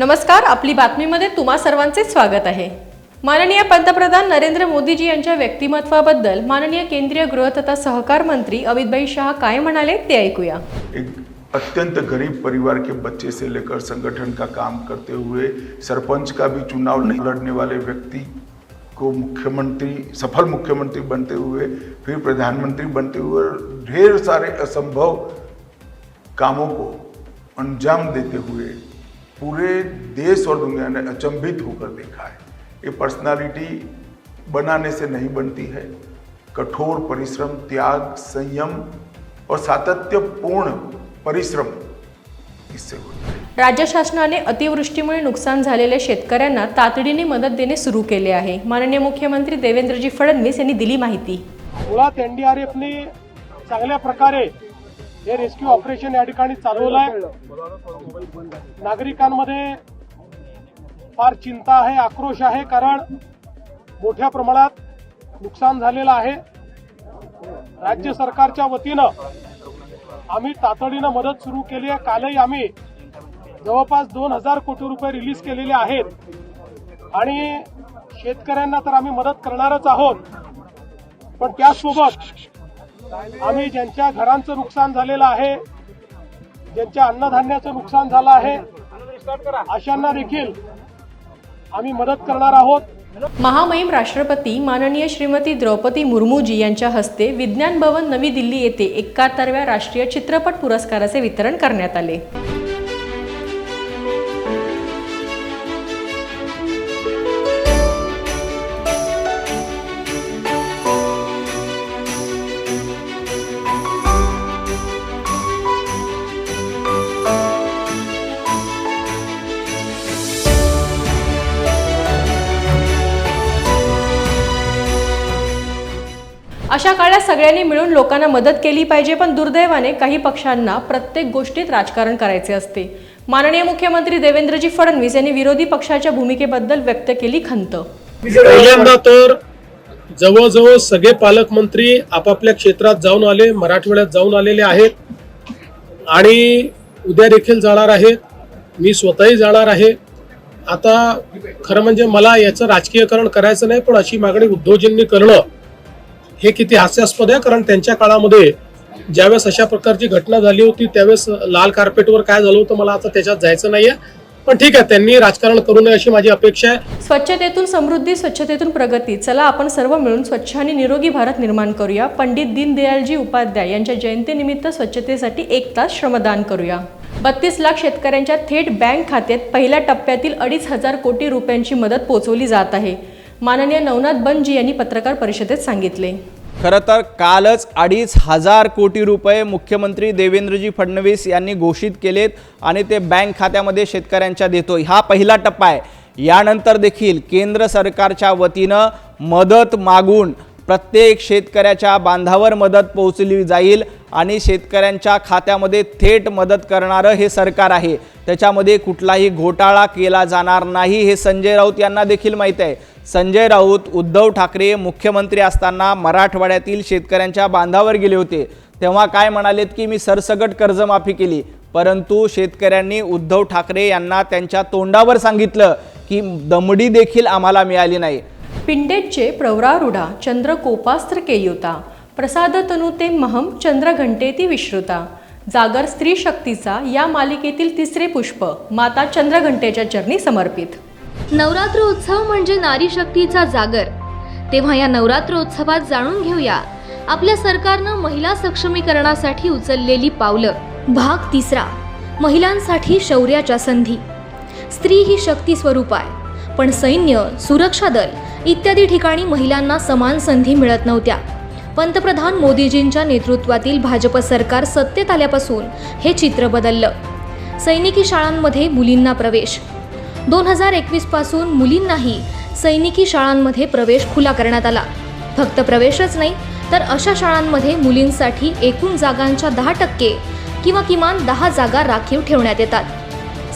नमस्कार आपली बातमीमध्ये तुम्हा सर्वांचे स्वागत आहे. माननीय पंतप्रधान नरेंद्र मोदीजी यांच्या व्यक्तिमत्वाबद्दल माननीय केंद्रीय गृह तथा सहकार मंत्री अमितभाई शाह काय म्हणाले ते ऐकूया. एक अत्यंत गरीब परिवार के बच्चे से लेकर संगठन का काम करते हुए सरपंच का भी चुनाव नहीं लड़ने वाले व्यक्ति को मुख्यमंत्री सफल मुख्यमंत्री बनते हुए फिर प्रधानमंत्री बनते हुए ढेर सारे असंभव कामों को अंजाम देते हुए पूरे देश और दुनिया ने अचंभित होकर देखा है। ये पर्सनालिटी बनाने से नहीं बनती है। कठोर परिश्रम त्याग संयम और सातत्यपूर्ण परिश्रम इससे होता है। राज्य शासनाने अतिवृष्टीमुळे नुकसान झालेल्या शेतकऱ्यांना तातडीने मदत देणे सुरू केले आहे. माननीय मुख्यमंत्री देवेंद्रजी फडणवीस यांनी दिली माहिती. मुळात एन डी आर एफने चांगल्या प्रकारे हे रेस्क्यू ऑपरेशन या ठिकाणी चालवलं आहे नागरिकांमध्ये फार चिंता आहे आक्रोश आहे कारण मोठ्या प्रमाणात नुकसान झालेलं आहे. राज्य सरकारच्या वतीनं आम्ही तातडीनं मदत सुरू केली आहे. कालही आम्ही जवळपास दोन हजार कोटी रुपये रिलीज केलेले आहेत. आणि शेतकऱ्यांना तर आम्ही मदत करणारच आहोत. पण त्याचसोबत आम्ही ज्यांच्या घरांचं नुकसान झालेलं आहे ज्यांच्या अन्नधान्याचं नुकसान झालं आहे अशांना देखील आम्ही मदत करणार आहोत. महामहिम राष्ट्रपती माननीय श्रीमती द्रौपदी मुर्मूजी यांच्या हस्ते विज्ञान भवन नवी दिल्ली येथे एकाहत्तरव्या राष्ट्रीय चित्रपट पुरस्काराचे वितरण करण्यात आले. अशा काळात सगळ्यांनी मिळून लोकांना मदत केली पाहिजे पण दुर्दैवाने काही पक्षांना प्रत्येक गोष्टीत राजकारण करायचे असते. माननीय मुख्यमंत्री देवेंद्रजी फडणवीस यांनी विरोधी पक्षाच्या भूमिकेबद्दल व्यक्त केली खंत. पहिल्यांदा तर जवळजवळ सगळे पालकमंत्री आपापल्या क्षेत्रात जाऊन आले मराठवाड्यात जाऊन आलेले आहेत आणि उद्या देखील जाणार आहेत. मी स्वतःही जाणार आहे. आता खरं म्हणजे मला याचं राजकीयकरण करायचं नाही पण अशी मागणी उद्धवजींनी करणं हे किती हास्यास्पद आहे कारण त्यांच्या काळामध्ये ज्यावेळेस अशा प्रकारची घटना झाली होती त्यावेळेस लाल कार्पेटवर काय झालं होतं मला आता त्याच्यात जायचं नाहीये. पण ठीक आहे त्यांनी राजकारण करू नये अशी माझी अपेक्षा आहे. स्वच्छतेतून समृद्धी स्वच्छतेतून प्रगती. चला आपण सर्व मिळून स्वच्छ आणि निरोगी भारत निर्माण करूया. पंडित दीनदयालजी उपाध्याय यांच्या जयंतीनिमित्त स्वच्छतेसाठी एक तास श्रमदान करूया. बत्तीस लाख शेतकऱ्यांच्या थेट बँक खात्यात पहिल्या टप्प्यातील अडीच हजार कोटी रुपयांची मदत पोहोचवली जात आहे. माननीय नवनाथ बनजी यांनी पत्रकार परिषदेत सांगितले. खरं तर कालच अडीच हजार कोटी रुपये मुख्यमंत्री देवेंद्रजी फडणवीस यांनी घोषित केलेत आणि ते बँक खात्यामध्ये शेतकऱ्यांच्या देतो हा पहिला टप्पा आहे. यानंतर देखील केंद्र सरकारच्या वतीनं मदत मागून प्रत्येक शेतकऱ्याच्या बांधावर मदत पोहोचली जाईल आणि शेतकऱ्यांच्या खात्यामध्ये थेट मदत करणारं हे सरकार आहे. त्याच्यामध्ये कुठलाही घोटाळा केला जाणार नाही हे संजय राऊत यांना देखील माहीत आहे. संजय राऊत उद्धव ठाकरे मुख्यमंत्री असताना मराठवाड्यातील शेतकऱ्यांच्या बांधावर गेले होते. तेव्हा काय म्हणालेत की मी सरसगट कर्जमाफी केली. परंतु शेतकऱ्यांनी उद्धव ठाकरे यांना त्यांच्या तोंडावर सांगितलं की दमडी देखील आम्हाला मिळाली नाही. पिंडेचे प्रवरारूढा चंद्र कोपास्त्र केयुता प्रसाद तनुते महम चंद्र घंटेती विश्रुता. जागर स्त्री शक्तीचा या मालिकेतील तिसरे पुष्प माता चंद्रघंटेच्या चरणी समर्पित. नवरात्र उत्सव म्हणजे नारी शक्तीचा जागर. तेव्हा या नवरात्र उत्सवात जाणून घेऊया आपल्या सरकारनं महिला सक्षमीकरणासाठी उचललेली पावलं. भाग तिसरा महिलांसाठी शौर्याच्या संधी. स्त्री ही शक्ती स्वरूप आहे पण सैन्य सुरक्षा दल इत्यादी ठिकाणी महिलांना समान संधी मिळत नव्हत्या. पंतप्रधान मोदीजींच्या नेतृत्वातील भाजप सरकार सत्तेत आल्यापासून हे चित्र बदललं. सैनिकी शाळांमध्ये मुलींना प्रवेश. दोन हजार एकवीसपासून मुलींनाही सैनिकी शाळांमध्ये प्रवेश खुला करण्यात आला. फक्त प्रवेशच नाही तर अशा शाळांमध्ये मुलींसाठी एकूण जागांच्या दहा टक्के किंवा किमान दहा जागा राखीव ठेवण्यात येतात.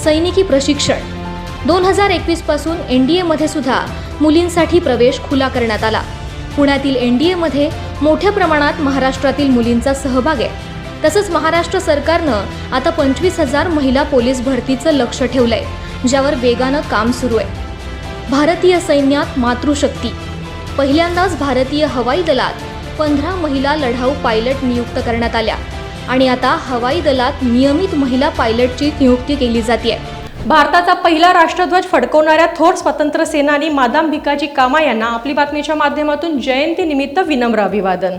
सैनिकी प्रशिक्षण. दोन हजार एकवीसपासून एन डी एमध्ये सुद्धा मुलींसाठी प्रवेश खुला करण्यात आला. पुण्यातील एन डी एमध्ये मोठ्या प्रमाणात महाराष्ट्रातील मुलींचा सहभाग आहे. तसंच महाराष्ट्र सरकारनं आता पंचवीस हजार महिला पोलीस भरतीचं लक्ष ठेवलंय ज्यावर वेगानं काम सुरू आहे. भारतीय सैन्यात मातृशक्ती. पहिल्यांदाच भारतीय हवाई दलात पंधरा महिला लढाऊ पायलट नियुक्त करण्यात आल्या. आणि आता हवाई दलात नियमित महिला पायलटची नियुक्ती केली जाते भारताचा पहिला राष्ट्रध्वज फडकवणाऱ्या थोर स्वतंत्र सेनानी मादाम भिकाजी कामा यांना आपली बातमीच्या माध्यमातून जयंती निमित्त विनम्र अभिवादन.